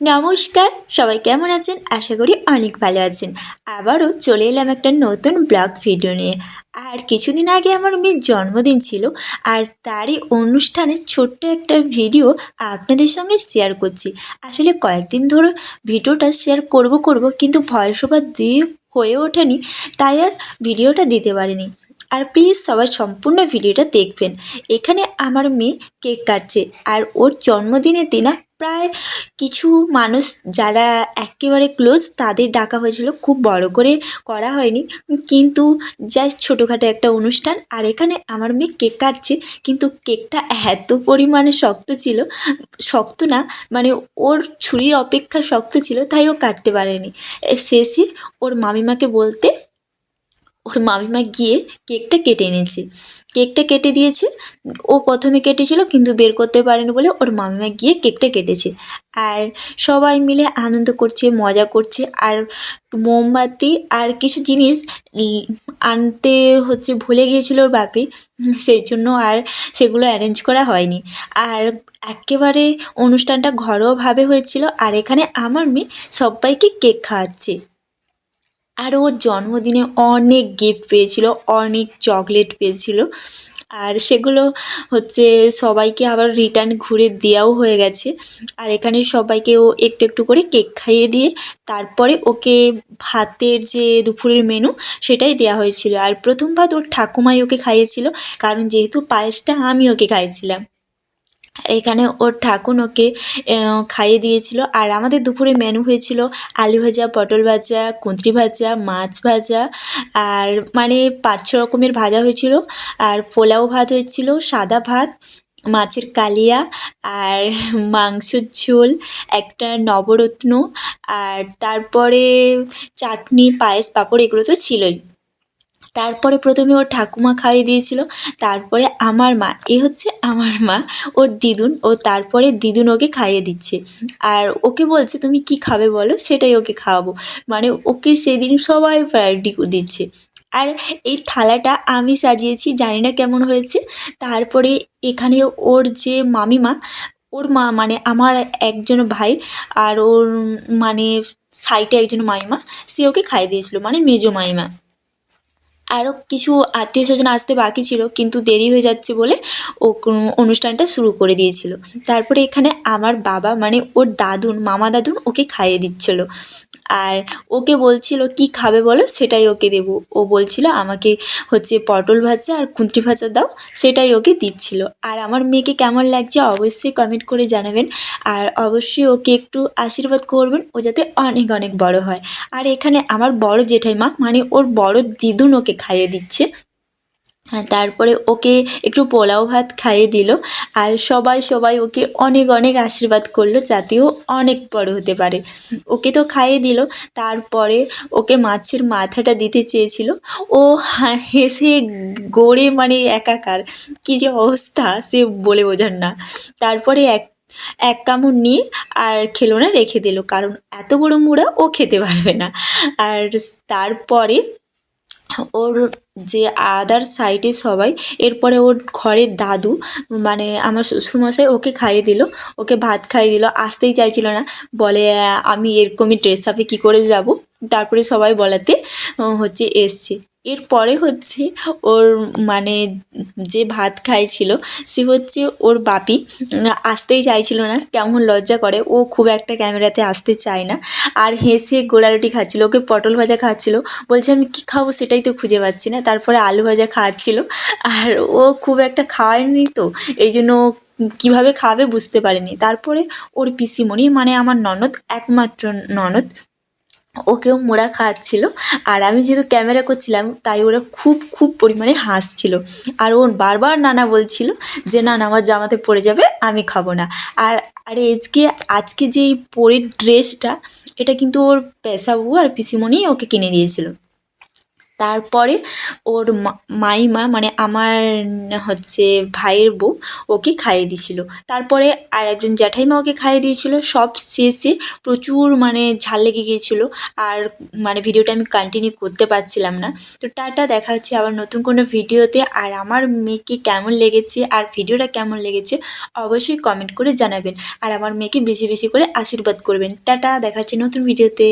নমস্কার, সবাই কেমন আছেন? আশা করি অনেক ভালো আছেন। আবারও চলে এলাম একটা নতুন ব্লগ ভিডিও নিয়ে। আর কিছুদিন আগে আমার মেয়ের জন্মদিন ছিল, আর তারই অনুষ্ঠানের ছোট্ট একটা ভিডিও আপনাদের সঙ্গে শেয়ার করছি। আসলে কয়েকদিন ধরে ভিডিওটা শেয়ার করব করব কিন্তু ভয়েস ওভার দিয়ে হয়ে ওঠেনি, তাই আর ভিডিওটা দিতে পারিনি। আর প্লিজ সবাই সম্পূর্ণ ভিডিওটা দেখবেন। এখানে আমার মেয়ে কেক কাটছে, আর ওর জন্মদিনের দিন প্রায় কিছু মানুষ যারা একেবারে ক্লোজ তাদের ডাকা হয়েছিল। খুব বড় করে করা হয়নি। কিন্তু জাস্ট ছোটোখাটো একটা অনুষ্ঠান। আর এখানে আমার মেয়ে কেক কাটছে। কিন্তু কেকটা এত পরিমাণে শক্ত ছিল। শক্ত না মানে ওর ছুরি অপেক্ষা শক্ত ছিল, তাই ও কাটতে পারেনি। শেষে ওর মামিমাকে বলতে ওর মামিমা গিয়ে কেকটা কেটে এনেছে। কেকটা কেটে দিয়েছে। ও প্রথমে কেটেছিল কিন্তু বের করতে পারেনি বলে ওর মামিমা গিয়ে কেকটা কেটেছে। আর সবাই মিলে আনন্দ করছে, মজা করছে। আর মোমবাতি আর কিছু জিনিস আনতে হচ্ছে ভুলে গিয়েছিল ওর বাপি। সেই জন্য আর সেগুলো অ্যারেঞ্জ করা হয়নি। আর একেবারে অনুষ্ঠানটা ঘরোয়াভাবে হয়েছিল। আর এখানে আমার মেয়ে সবাইকে কেক খাওয়াচ্ছে। আর ও জন্মদিনে অনেক গিফট পেয়েছিল, অনেক চকলেট পেয়েছিল। আর সেগুলো হচ্ছে সবাইকে আবার রিটার্ন ঘুরে দেওয়াও হয়ে গেছে। আর এখানে সবাইকে ও একটু একটু করে কেক খাইয়ে দিয়ে তারপরে ওকে ভাতের যে দুপুরের মেনু সেটাই দেওয়া হয়েছিল। আর প্রথম ভাত ওর ঠাকুমাই ওকে খাইয়েছিল, কারণ যেহেতু পায়েসটা আমি ওকে খাইয়েছিলাম। এখানে ওর ঠাকুন ওকে খাইয়ে দিয়েছিল। আর আমাদের দুপুরে মেনু হয়েছিল আলু ভাজা, পটল ভাজা, কুঁদরি ভাজা, মাছ ভাজা। আর মানে পাঁচ ছ রকমের ভাজা হয়েছিল। আর পোলাও ভাত হয়েছিল, সাদা ভাত, মাছের কালিয়া, আর মাংসর ঝোল, একটা নবরত্ন, আর তারপরে চাটনি, পায়েস, পাঁপড়, এগুলো তো ছিলই। তারপরে প্রথমে ওর ঠাকুমা খাইয়ে দিয়েছিল, তারপরে আমার মা, এ হচ্ছে আমার মা, ওর দিদুন, ও তারপরে দিদুন ওকে খাইয়ে দিচ্ছে। আর ওকে বলছে, তুমি কি খাবে বলো? সেটাই ওকে খাওয়াবো। মানে ওকে সেদিন সবাই প্রায়োরিটি দিচ্ছে। আর এই থালাটা আমি সাজিয়েছি, জানি না কেমন হয়েছে। তারপরে এখানে ওর যে মামিমা, ওর মা মানে আমার একজন ভাই আর ওর মানে সাইটে একজন মামিমা, সে ওকে খাইয়ে দিয়েছিল মানে মেজো মামিমা। আরও কিছু আত্মীয় স্বজন আসতে বাকি ছিল, কিন্তু দেরি হয়ে যাচ্ছে বলে ও অনুষ্ঠানটা শুরু করে দিয়েছিল। তারপরে এখানে আমার বাবা মানে ওর দাদুন, মামা দাদুন ওকে খাইয়ে দিচ্ছিল। আর ওকে বলছিল, কি খাবে বলো? সেটাই ওকে দেব। ও বলছিল, আমাকে হচ্ছে পটল ভাজা আর কুঁদরি ভাজা দাও। সেটাই ওকে দিচ্ছিল। আর আমার মেয়েকে কেমন লাগছে অবশ্যই কমেন্ট করে জানাবেন। আর অবশ্যই ওকে একটু আশীর্বাদ করবেন, ও যাতে অনেক অনেক বড় হয়। আর এখানে আমার বড় জেঠাইমা মানে ওর বড় দিদুন ওকে খাইয়ে দিচ্ছে। তারপরে ওকে একটু পোলাও ভাত খাইয়ে দিল। আর সবাই সবাই ওকে অনেক অনেক আশীর্বাদ করল যাতে ও অনেক বড় হতে পারে। ওকে তো খাইয়ে দিল। তারপরে ওকে মাছের মাথাটা দিতে চেয়েছিল। ও হেসে গড়ে মানে একাকার। কী যে অবস্থা, সে বলে বোঝার না। তারপরে এক এক কামড় নিয়ে আর খেলো না, রেখে দিল। কারণ এত বড় মুড়া ও খেতে পারবে না। আর তারপরে ওর যে আদার সাইডে সবাই, এরপরে ওর ঘরের দাদু মানে আমার শ্বশুরমশাই ওকে খাইয়ে দিল, ওকে ভাত খাইয়ে দিল, আসতেই চাইছিল না। বলে আমি এরকমই ড্রেস আপে কী করে যাব? তারপরে সবাই বলাতে হচ্ছে এসছে। এরপরে হচ্ছে ওর মানে যে ভাত খাইছিল, সে হচ্ছে ওর বাপি, আসতেই চাইছিল না, কেমন লজ্জা করে। ও খুব একটা ক্যামেরাতে আসতে চায় না। আর হেসে গোলারুটি খাচ্ছিল, ওকে পটল ভাজা খাচ্ছিল। বলছে, আমি কী খাব সেটাই তো খুঁজে পাচ্ছি না। তারপরে আলু ভাজা খাওয়াচ্ছিল আর ও খুব একটা খাওয়ায়নি তো, এই জন্য কীভাবে খাবে বুঝতে পারেনি। তারপরে ওর পিসিমণি মানে আমার ননদ, একমাত্র ননদ ওকেও মোড়া খাওয়াচ্ছিল আর আমি যেহেতু ক্যামেরা করছিলাম, তাই ওরা খুব খুব পরিমাণে হাসছিল। আর ও বারবার নানা বলছিল যে, না না, আমার জামাতে পড়ে যাবে, আমি খাব না। আর আর আজকে আজকে যে পরের ড্রেসটা এটা কিন্তু ওর পেশাবু আর পিসিমণি ওকে কিনে দিয়েছিল। তারপরে ওর মাইমা মানে আমার হচ্ছে ভাইয়ের বউ, ওকে খাইয়ে দিয়েছিল। তারপরে আর একজন জ্যাঠাইমা ওকে খাইয়ে দিয়েছিল। সব শেষে প্রচুর মানে ঝাল লেগে গিয়েছিল। আর মানে ভিডিওটা আমি কন্টিনিউ করতে পারছিলাম না। তো টাটা, দেখা হচ্ছে আবার নতুন কোনো ভিডিওতে। আর আমার মেয়েকে কেমন লেগেছে আর ভিডিওটা কেমন লেগেছে অবশ্যই কমেন্ট করে জানাবেন। আর আমার মেয়েকে বেশি বেশি করে আশীর্বাদ করবেন। টাটা, দেখা হচ্ছে নতুন ভিডিওতে।